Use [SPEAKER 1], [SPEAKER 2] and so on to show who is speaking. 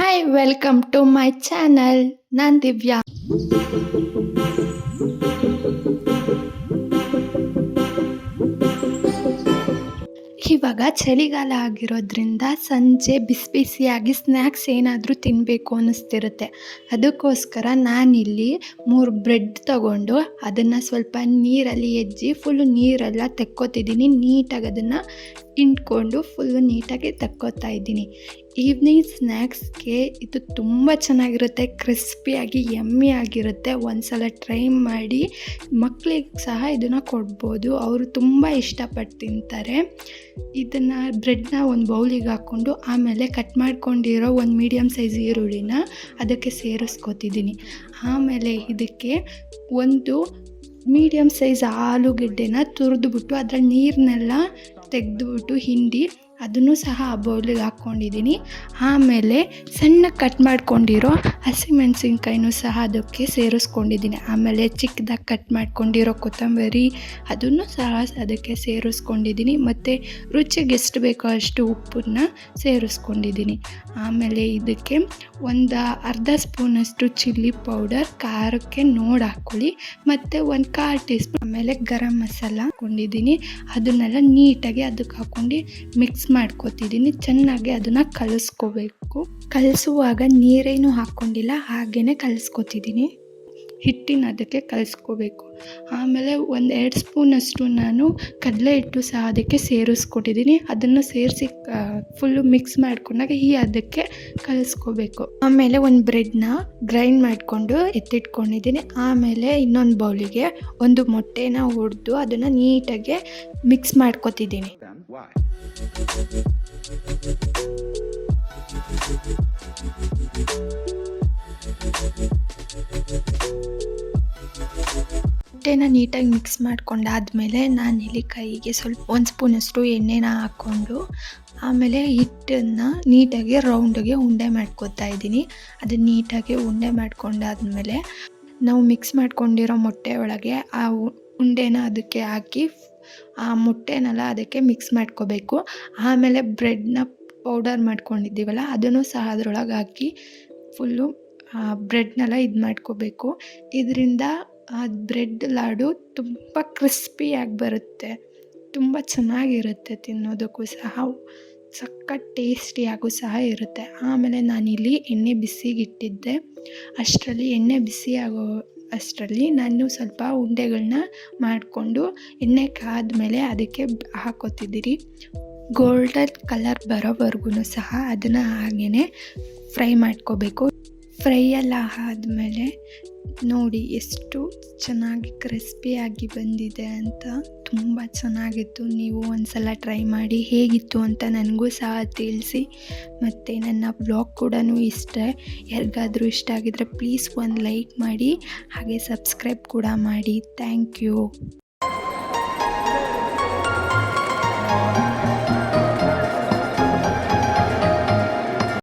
[SPEAKER 1] Hi welcome to my channel ನಾನು ದಿವ್ಯಾ ಇವಾಗ ಚಳಿಗಾಲ ಆಗಿರೋದ್ರಿಂದ ಸಂಜೆ ಬಿಸಿ ಬಿಸಿಯಾಗಿ ಸ್ನ್ಯಾಕ್ಸ್ ಏನಾದರೂ ತಿನ್ನಬೇಕು ಅನ್ನಿಸ್ತಿರುತ್ತೆ. ಅದಕ್ಕೋಸ್ಕರ ನಾನಿಲ್ಲಿ ಮೂರು ಬ್ರೆಡ್ ತಗೊಂಡು ಅದನ್ನು ಸ್ವಲ್ಪ ನೀರಲ್ಲಿ ಎಜ್ಜಿ ಫುಲ್ಲು ನೀರೆಲ್ಲ ತೆಕ್ಕೋತಿದ್ದೀನಿ. ನೀಟಾಗಿ ಅದನ್ನು ಹಿಂಡ್ಕೊಂಡು ಫುಲ್ಲು ನೀಟಾಗಿ ತಕ್ಕೋತಾ ಇದ್ದೀನಿ. ಈವ್ನಿಂಗ್ ಸ್ನ್ಯಾಕ್ಸ್ಗೆ ಇದು ತುಂಬ ಚೆನ್ನಾಗಿರುತ್ತೆ ಕ್ರಿಸ್ಪಿಯಾಗಿ ಯಮ್ಮಿ ಆಗಿರುತ್ತೆ. ಒಂದು ಸಲ ಟ್ರೈ ಮಾಡಿ ಮಕ್ಕಳಿಗೆ ಸಹ ಇದನ್ನು ಕೊಡ್ಬೋದು. ಅವರು ತುಂಬ ಇಷ್ಟಪಟ್ಟು ತಿಂತಾರೆ. ಇದನ್ನು ಬ್ರೆಡ್ನ ಒಂದು ಬೌಲಿಗೆ ಹಾಕ್ಕೊಂಡು ಆಮೇಲೆ ಕಟ್ ಮಾಡ್ಕೊಂಡಿರೋ ಒಂದು ಮೀಡಿಯಮ್ ಸೈಜ್ ಈರುಳ್ಳಿನ ಅದಕ್ಕೆ ಸೇರಿಸ್ಕೊತಿದ್ದೀನಿ. ಆಮೇಲೆ ಇದಕ್ಕೆ ಒಂದು ಮೀಡಿಯಮ್ ಸೈಜ್ ಆಲೂಗೆಡ್ಡೆನ ತುರಿದ್ಬಿಟ್ಟು ಅದರ ನೀರನ್ನೆಲ್ಲ ತೆಗೆದುಬಿಟ್ಟು ಹಿಂಡಿ ಅದನ್ನು ಸಹ ಆ ಬೌಲಿಗೆ ಹಾಕ್ಕೊಂಡಿದ್ದೀನಿ. ಆಮೇಲೆ ಸಣ್ಣ ಕಟ್ ಮಾಡ್ಕೊಂಡಿರೋ ಹಸಿಮೆಣಸಿನ್ಕಾಯಿನೂ ಸಹ ಅದಕ್ಕೆ ಸೇರಿಸ್ಕೊಂಡಿದ್ದೀನಿ. ಆಮೇಲೆ ಚಿಕ್ಕದಾಗಿ ಕಟ್ ಮಾಡ್ಕೊಂಡಿರೋ ಕೊತ್ತಂಬರಿ ಅದನ್ನು ಸಹ ಅದಕ್ಕೆ ಸೇರಿಸ್ಕೊಂಡಿದ್ದೀನಿ. ಮತ್ತು ರುಚಿಗೆ ಎಷ್ಟು ಬೇಕೋ ಅಷ್ಟು ಉಪ್ಪನ್ನ ಸೇರಿಸ್ಕೊಂಡಿದ್ದೀನಿ. ಆಮೇಲೆ ಇದಕ್ಕೆ ಒಂದು ಅರ್ಧ ಸ್ಪೂನಷ್ಟು ಚಿಲ್ಲಿ ಪೌಡರ್ ಖಾರಕ್ಕೆ ನೋಡಿ ಹಾಕ್ಕೊಳ್ಳಿ. ಮತ್ತು ಒಂದು ಕಾಲು ಟೀ ಸ್ಪೂನ್ ಆಮೇಲೆ ಗರಂ ಮಸಾಲ ಹಾಕ್ಕೊಂಡಿದ್ದೀನಿ. ಅದನ್ನೆಲ್ಲ ನೀಟಾಗಿ ಅದಕ್ಕೆ ಹಾಕೊಂಡು ಮಿಕ್ಸ್ ಮಾಡ್ಕೊತಿದ್ದೀನಿ. ಚೆನ್ನಾಗಿ ಅದನ್ನು ಕಲಿಸ್ಕೋಬೇಕು. ಕಲಿಸುವಾಗ ನೀರೇನು ಹಾಕ್ಕೊಂಡಿಲ್ಲ ಹಾಗೇ ಕಲಿಸ್ಕೊತಿದ್ದೀನಿ. ಹಿಟ್ಟಿನ ಅದಕ್ಕೆ ಕಲಿಸ್ಕೋಬೇಕು. ಆಮೇಲೆ ಒಂದು ಎರಡು ಸ್ಪೂನಷ್ಟು ನಾನು ಕಡಲೆ ಹಿಟ್ಟು ಸಹ ಅದಕ್ಕೆ ಸೇರಿಸ್ಕೊಟ್ಟಿದ್ದೀನಿ. ಅದನ್ನು ಸೇರಿಸಿ ಫುಲ್ಲು ಮಿಕ್ಸ್ ಮಾಡ್ಕೊಂಡಾಗ ಈ ಅದಕ್ಕೆ ಕಲಿಸ್ಕೋಬೇಕು. ಆಮೇಲೆ ಒಂದು ಬ್ರೆಡ್ನ ಗ್ರೈಂಡ್ ಮಾಡಿಕೊಂಡು ಎತ್ತಿಟ್ಕೊಂಡಿದ್ದೀನಿ. ಆಮೇಲೆ ಇನ್ನೊಂದು ಬೌಲಿಗೆ ಒಂದು ಮೊಟ್ಟೆನ ಹೊಡೆದು ಅದನ್ನು ನೀಟಾಗಿ ಮಿಕ್ಸ್ ಮಾಡ್ಕೊತಿದ್ದೀನಿ. ಮೊಟ್ಟೆನ ನೀಟಾಗಿ ಮಿಕ್ಸ್ ಮಾಡ್ಕೊಂಡಾದಮೇಲೆ ನಾನು ಇಲ್ಲಿ ಕೈಗೆ ಸ್ವಲ್ಪ ಒಂದು ಸ್ಪೂನಷ್ಟು ಎಣ್ಣೆನ ಹಾಕ್ಕೊಂಡು ಆಮೇಲೆ ಹಿಟ್ಟನ್ನು ನೀಟಾಗಿ ರೌಂಡಿಗೆ ಉಂಡೆ ಮಾಡ್ಕೊತಾ ಇದ್ದೀನಿ. ಅದನ್ನ ನೀಟಾಗಿ ಉಂಡೆ ಮಾಡ್ಕೊಂಡಾದ್ಮೇಲೆ ನಾವು ಮಿಕ್ಸ್ ಮಾಡ್ಕೊಂಡಿರೋ ಮೊಟ್ಟೆ ಒಳಗೆ ಆ ಉಂಡೆನ ಅದಕ್ಕೆ ಹಾಕಿ ಆ ಮೊಟ್ಟೆನೆಲ್ಲ ಅದಕ್ಕೆ ಮಿಕ್ಸ್ ಮಾಡ್ಕೋಬೇಕು. ಆಮೇಲೆ ಬ್ರೆಡ್ನ ಪೌಡರ್ ಮಾಡ್ಕೊಂಡಿದ್ದೀವಲ್ಲ ಅದನ್ನು ಸಹ ಅದರೊಳಗೆ ಹಾಕಿ ಫುಲ್ಲು ಬ್ರೆಡ್ನೆಲ್ಲ ಇದು ಮಾಡ್ಕೋಬೇಕು ಇದರಿಂದ ಆ ಬ್ರೆಡ್ ಲಾಡು ತುಂಬ ಕ್ರಿಸ್ಪಿಯಾಗಿ ಬರುತ್ತೆ. ತುಂಬ ಚೆನ್ನಾಗಿರುತ್ತೆ, ತಿನ್ನೋದಕ್ಕೂ ಸಹ. ಸಖತ್ ಟೇಸ್ಟಿಯಾಗೂ ಸಹ ಇರುತ್ತೆ. ಆಮೇಲೆ ನಾನಿಲ್ಲಿ ಎಣ್ಣೆ ಬಿಸಿಗೆ ಇಟ್ಟಿದ್ದೆ ಅಷ್ಟರಲ್ಲಿ ಎಣ್ಣೆ ಬಿಸಿ ಆಗೋ ಅಷ್ಟರಲ್ಲಿ ನಾನು ಸ್ವಲ್ಪ ಉಂಡೆಗಳನ್ನ ಮಾಡಿಕೊಂಡು ಎಣ್ಣೆ ಕಾದ್ಮೇಲೆ ಅದಕ್ಕೆ ಹಾಕೋತಿದ್ದೀರಿ. ಗೋಲ್ಡನ್ ಕಲರ್ ಬರೋವರೆಗೂ ಸಹ ಅದನ್ನು ಹಾಗೇ ಫ್ರೈ ಮಾಡ್ಕೋಬೇಕು. ಫ್ರೈ ಎಲ್ಲ ಆದಮೇಲೆ ನೋಡಿ ಎಷ್ಟು ಚೆನ್ನಾಗಿ ಕ್ರಿಸ್ಪಿಯಾಗಿ ಬಂದಿದೆ ಅಂತ. ತುಂಬ ಚೆನ್ನಾಗಿತ್ತು. ನೀವು ಒಂದ್ಸಲ ಟ್ರೈ ಮಾಡಿ ಹೇಗಿತ್ತು ಅಂತ ನನಗೂ ಸಹ ತಿಳಿಸಿ. ಮತ್ತು ನನ್ನ ಬ್ಲಾಗ್ ಕೂಡ ಇಷ್ಟ. ಯಾರಿಗಾದರೂ ಇಷ್ಟ ಆಗಿದ್ರೆ ಪ್ಲೀಸ್ ಒಂದು ಲೈಕ್ ಮಾಡಿ, ಹಾಗೆ ಸಬ್ಸ್ಕ್ರೈಬ್ ಕೂಡ ಮಾಡಿ. Thank you